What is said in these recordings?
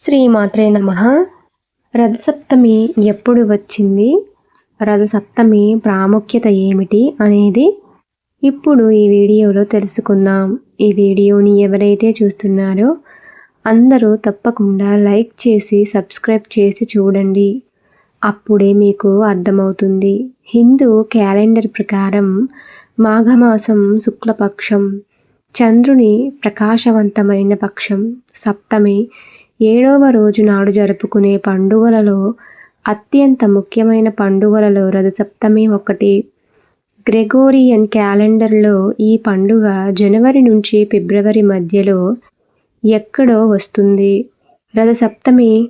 శ్రీమాత్రే నమ. రథసప్తమి ఎప్పుడు వచ్చింది? రథసప్తమి ప్రాముఖ్యత ఏమిటి అనేది ఇప్పుడు ఈ వీడియోలో తెలుసుకుందాం. ఈ వీడియోని ఎవరైతే చూస్తున్నారో అందరూ తప్పకుండా లైక్ చేసి సబ్స్క్రైబ్ చేసి చూడండి. అప్పుడే మీకు అర్థమవుతుంది. హిందూ క్యాలెండర్ ప్రకారం మాఘమాసం శుక్లపక్షం చంద్రుని ప్రకాశవంతమైన పక్షం సప్తమి ఏడవ రోజు నాడు జరుపుకునే పండుగలలో అత్యంత ముఖ్యమైన పండుగలలో రథసప్తమి ఒకటి. గ్రెగోరియన్ క్యాలెండర్లో ఈ పండుగ జనవరి నుంచి ఫిబ్రవరి మధ్యలో ఎక్కడో వస్తుంది. రథసప్తమి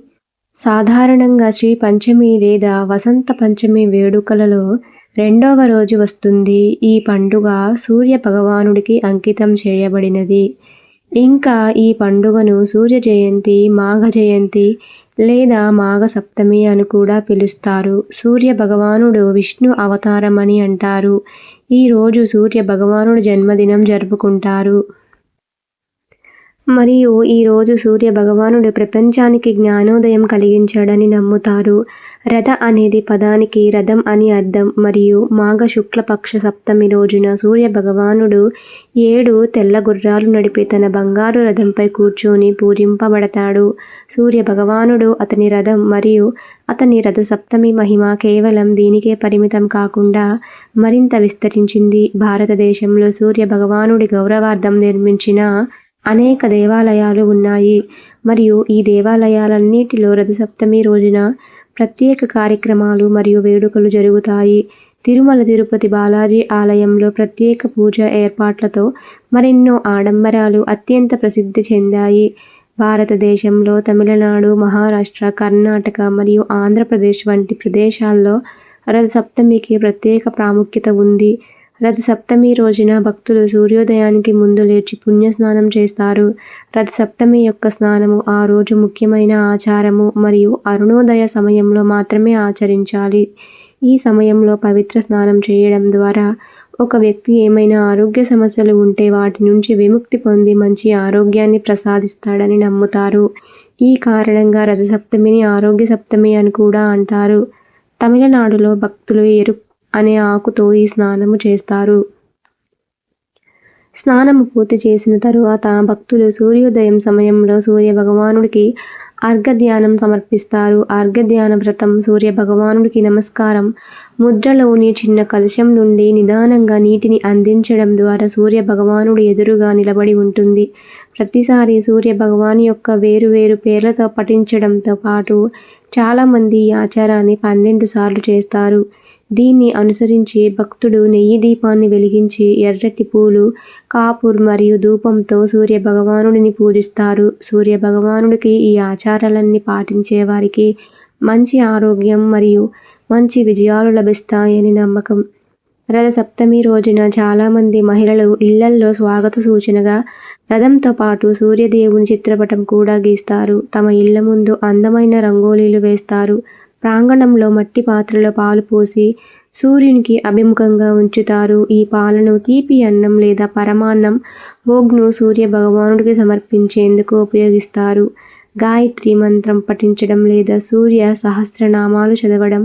సాధారణంగా శ్రీ పంచమి లేదా వసంత పంచమి వేడుకలలో రెండవ రోజు వస్తుంది. ఈ పండుగ సూర్య భగవానుడికి అంకితం చేయబడినది. ఇంకా ఈ పండుగను సూర్య జయంతి మాఘ జయంతి లేదా మాఘ సప్తమి అని కూడా పిలుస్తారు. సూర్య భగవానుడు విష్ణు అవతారమని అంటారు. ఈరోజు సూర్య భగవానుడు జన్మదినం జరుపుకుంటారు. మరియు ఈరోజు సూర్య భగవానుడు ప్రపంచానికి జ్ఞానోదయం కలిగించాడని నమ్ముతారు. రథ అనేది పదానికి రథం అని అర్థం. మరియు మాఘ శుక్లపక్ష సప్తమి రోజున సూర్య భగవానుడు ఏడు తెల్ల గుర్రాలు నడిపి తన బంగారు రథంపై కూర్చొని పూజింపబడతాడు. సూర్య భగవానుడు అతని రథం మరియు అతని రథ సప్తమి మహిమ కేవలం దీనికే పరిమితం కాకుండా మరింత విస్తరించింది. భారతదేశంలో సూర్య భగవానుడి గౌరవార్థం నిర్మించిన అనేక దేవాలయాలు ఉన్నాయి. మరియు ఈ దేవాలయాలన్నిటిలో రథసప్తమి రోజున ప్రత్యేక కార్యక్రమాలు మరియు వేడుకలు జరుగుతాయి. తిరుమల తిరుపతి బాలాజీ ఆలయంలో ప్రత్యేక పూజ ఏర్పాట్లతో మరెన్నో ఆడంబరాలు అత్యంత ప్రసిద్ధి చెందాయి. భారతదేశంలో తమిళనాడు మహారాష్ట్ర కర్ణాటక మరియు ఆంధ్రప్రదేశ్ వంటి ప్రదేశాల్లో రథసప్తమికి ప్రత్యేక ప్రాముఖ్యత ఉంది. రథ సప్తమి రోజున భక్తులు సూర్యోదయానికి ముందు లేచి పుణ్యస్నానం చేస్తారు. రథ సప్తమి యొక్క స్నానము ఆ రోజు ముఖ్యమైన ఆచారము మరియు అరుణోదయ సమయంలో మాత్రమే ఆచరించాలి. ఈ సమయంలో పవిత్ర స్నానం చేయడం ద్వారా ఒక వ్యక్తి ఏమైనా ఆరోగ్య సమస్యలు ఉంటే వాటి నుంచి విముక్తి పొంది మంచి ఆరోగ్యాన్ని ప్రసాదిస్తాడని నమ్ముతారు. ఈ కారణంగా రథసప్తమిని ఆరోగ్య సప్తమి అని కూడా అంటారు. తమిళనాడులో భక్తులు ఎరు అనే ఆకుతో ఈ స్నానము చేస్తారు. స్నానము పూర్తి చేసిన తరువాత భక్తులు సూర్యోదయం సమయంలో సూర్య భగవానుడికి అర్ఘధ్యానం సమర్పిస్తారు. అర్ఘధ్యాన వ్రతం సూర్య భగవానుడికి నమస్కారం ముద్రలోని చిన్న కలశం నుండి నిదానంగా నీటిని అందించడం ద్వారా సూర్య భగవానుడు ఎదురుగా నిలబడి ఉంటుంది. ప్రతిసారి సూర్య భగవాన్ యొక్క వేరు వేరు పేర్లతో పఠించడంతో పాటు చాలామంది ఈ ఆచారాన్ని పన్నెండు సార్లు చేస్తారు. దీన్ని అనుసరించి భక్తుడు నెయ్యి దీపాన్ని వెలిగించి ఎర్రటి పూలు కాపూర్ మరియు ధూపంతో సూర్య భగవానుడిని పూజిస్తారు. సూర్య భగవానుడికి ఈ ఆచారాలన్నీ పాటించే వారికి మంచి ఆరోగ్యం మరియు మంచి విజయాలు లభిస్తాయని నమ్మకం. రథ సప్తమి రోజున చాలామంది మహిళలు ఇళ్ళల్లో స్వాగత సూచనగా రథంతో పాటు సూర్యదేవుని చిత్రపటం కూడా గీస్తారు. తమ ఇళ్ళ ముందు అందమైన రంగోలీలు వేస్తారు. ప్రాంగణంలో మట్టి పాత్రలో పాలు పోసి సూర్యునికి అభిముఖంగా ఉంచుతారు. ఈ పాలను తీపి అన్నం లేదా పరమాన్నం భోగ్ను సూర్య భగవానుడికి సమర్పించేందుకు ఉపయోగిస్తారు. గాయత్రి మంత్రం పఠించడం లేదా సూర్య సహస్రనామాలు చదవడం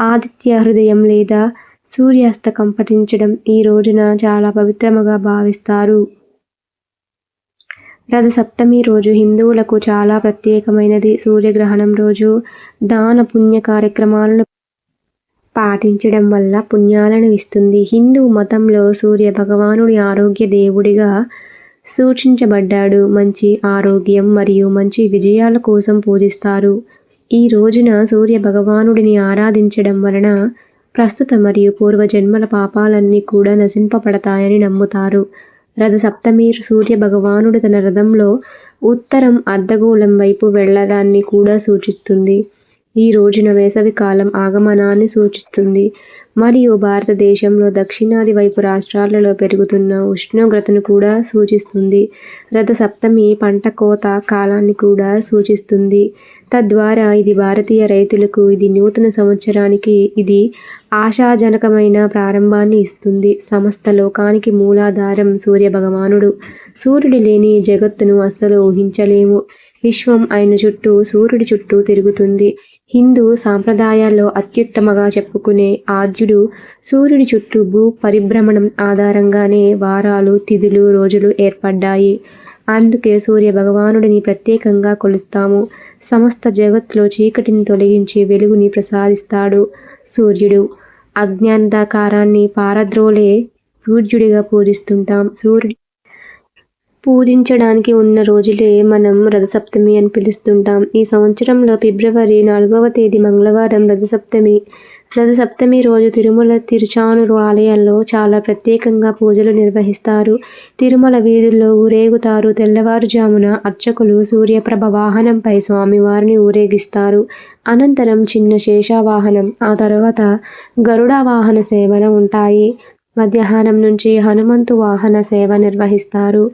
ఆదిత్య హృదయం లేదా సూర్యాస్తకం పఠించడం ఈ రోజున చాలా పవిత్రముగా భావిస్తారు. రథసప్తమి రోజు హిందువులకు చాలా ప్రత్యేకమైనది. సూర్యగ్రహణం రోజు దాన పుణ్య కార్యక్రమాలను పాటించడం వల్ల పుణ్యాలను ఇస్తుంది. హిందూ మతంలో సూర్య భగవానుడి ఆరోగ్య దేవుడిగా సూచించబడ్డాడు. మంచి ఆరోగ్యం మరియు మంచి విజయాల కోసం పూజిస్తారు. ఈ రోజున సూర్య భగవానుడిని ఆరాధించడం వలన ప్రస్తుత మరియు పూర్వజన్మల పాపాలన్నీ కూడా నశింపబడతాయని నమ్ముతారు. రథసప్తమి సూర్య భగవానుడు తన రథంలో ఉత్తరం అర్ధగోళం వైపు వెళ్ళడాన్ని కూడా సూచిస్తుంది. ఈ రోజున వేసవి కాలం ఆగమనాన్ని సూచిస్తుంది. మరియు భారతదేశంలో దక్షిణాది వైపు రాష్ట్రాలలో పెరుగుతున్న ఉష్ణోగ్రతను కూడా సూచిస్తుంది. రథ సప్తమి పంట కోత కాలాన్ని కూడా సూచిస్తుంది. తద్వారా ఇది భారతీయ రైతులకు ఇది నూతన సంవత్సరానికి ఇది ఆశాజనకమైన ప్రారంభాన్ని ఇస్తుంది. సమస్త లోకానికి మూలాధారం సూర్య భగవానుడు సూర్యుడు లేని జగత్తును అస్సలు ఊహించలేము. విశ్వం ఆయన చుట్టూ సూర్యుడి చుట్టూ తిరుగుతుంది. హిందూ సాంప్రదాయాల్లో అత్యుత్తమగా చెప్పుకునే ఆద్యుడు సూర్యుడి చుట్టూ భూ పరిభ్రమణం ఆధారంగానే వారాలు తిథులు రోజులు ఏర్పడ్డాయి. అందుకే సూర్య భగవానుడిని ప్రత్యేకంగా కొలుస్తాము. సమస్త జగత్తులో చీకటిని తొలగించి వెలుగుని ప్రసాదిస్తాడు సూర్యుడు. అజ్ఞానదాకారాన్ని పారద్రోలే పూజ్యుడిగా పూజిస్తుంటాం. సూర్యుడు పూజించడానికి ఉన్న రోజులే మనం రథసప్తమి అని పిలుస్తుంటాం. ఈ సంవత్సరంలో ఫిబ్రవరి నాలుగవ తేదీ మంగళవారం రథసప్తమి. రథసప్తమి రోజు తిరుమల తిరుచానూరు ఆలయాల్లో చాలా ప్రత్యేకంగా పూజలు నిర్వహిస్తారు. తిరుమల వీధుల్లో ఊరేగుతారు తెల్లవారుజామున అర్చకులు సూర్యప్రభ వాహనంపై స్వామివారిని ఊరేగిస్తారు. అనంతరం చిన్న శేషావాహనం ఆ తర్వాత గరుడ వాహన సేవన ఉంటాయి. మధ్యాహ్నం నుంచి హనుమంతు వాహన సేవ నిర్వహిస్తారు.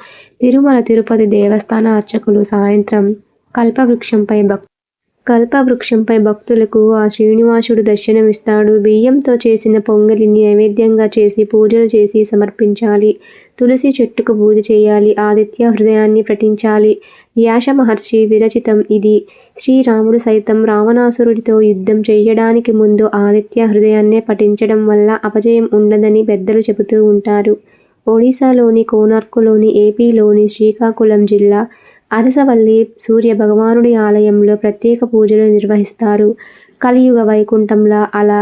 తిరుమల తిరుపతి దేవస్థాన అర్చకులు సాయంత్రం కల్పవృక్షంపై భక్ కల్పవృక్షంపై భక్తులకు ఆ శ్రీనివాసుడు దర్శనమిస్తాడు. బియ్యంతో చేసిన పొంగలిని నైవేద్యంగా చేసి పూజలు చేసి సమర్పించాలి. తులసి చెట్టుకు పూజ చేయాలి ఆదిత్య హృదయాన్ని పఠించాలి వ్యాస మహర్షి విరచితం ఇది. శ్రీరాముడు సైతం రావణాసురుడితో యుద్ధం చేయడానికి ముందు ఆదిత్య హృదయాన్నే పఠించడం వల్ల అపజయం ఉండదని పెద్దలు చెబుతూ ఉంటారు. ఒడిశాలోని కోనార్కులోని ఏపీలోని శ్రీకాకుళం జిల్లా అరసవల్లి సూర్య భగవానుడి ఆలయంలో ప్రత్యేక పూజలు నిర్వహిస్తారు. కలియుగ వైకుంఠంలా అలా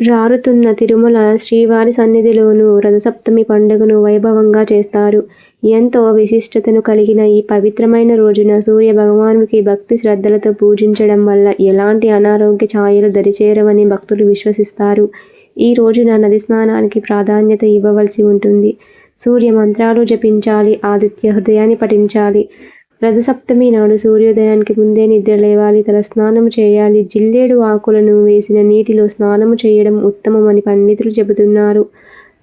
రారుతున్న తిరుమల శ్రీవారి సన్నిధిలోనూ రథసప్తమి పండుగను వైభవంగా చేస్తారు. ఎంతో విశిష్టతను కలిగిన ఈ పవిత్రమైన రోజున సూర్య భగవానుడికి భక్తి శ్రద్ధలతో పూజించడం వల్ల ఎలాంటి అనారోగ్య ఛాయలు దరిచేరవని భక్తులు విశ్వసిస్తారు. ఈ రోజున నది స్నానానికి ప్రాధాన్యత ఇవ్వవలసి ఉంటుంది. సూర్య మంత్రాలు జపించాలి ఆదిత్య హృదయాన్ని పఠించాలి. రథసప్తమి నాడు సూర్యోదయానికి ముందే నిద్ర లేవాలి. తల స్నానం చేయాలి. జిల్లేడు ఆకులను వేసిన నీటిలో స్నానము చేయడం ఉత్తమమని పండితులు చెబుతున్నారు.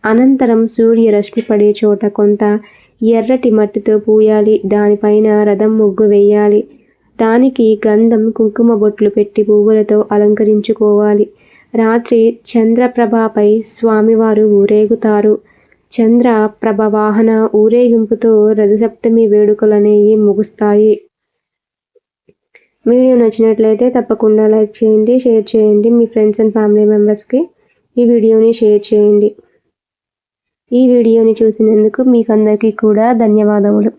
అనంతరం సూర్య రశ్మి పడే చోట కొంత ఎర్రటి మట్టితో పూయాలి. దానిపైన రథం ముగ్గు వేయాలి. దానికి గంధం కుంకుమ బొట్లు పెట్టి పువ్వులతో అలంకరించుకోవాలి. రాత్రి చంద్రప్రభపై స్వామివారు ఊరేగుతారు. చంద్ర ప్రభవాహన ఊరేగింపుతో రథసప్తమి వేడుకలు అనేవి ముగుస్తాయి. వీడియో నచ్చినట్లయితే తప్పకుండా లైక్ చేయండి షేర్ చేయండి మీ ఫ్రెండ్స్ అండ్ ఫ్యామిలీ మెంబర్స్కి ఈ వీడియోని షేర్ చేయండి. ఈ వీడియోని చూసినందుకు మీకు అందరికీ కూడా ధన్యవాదములు.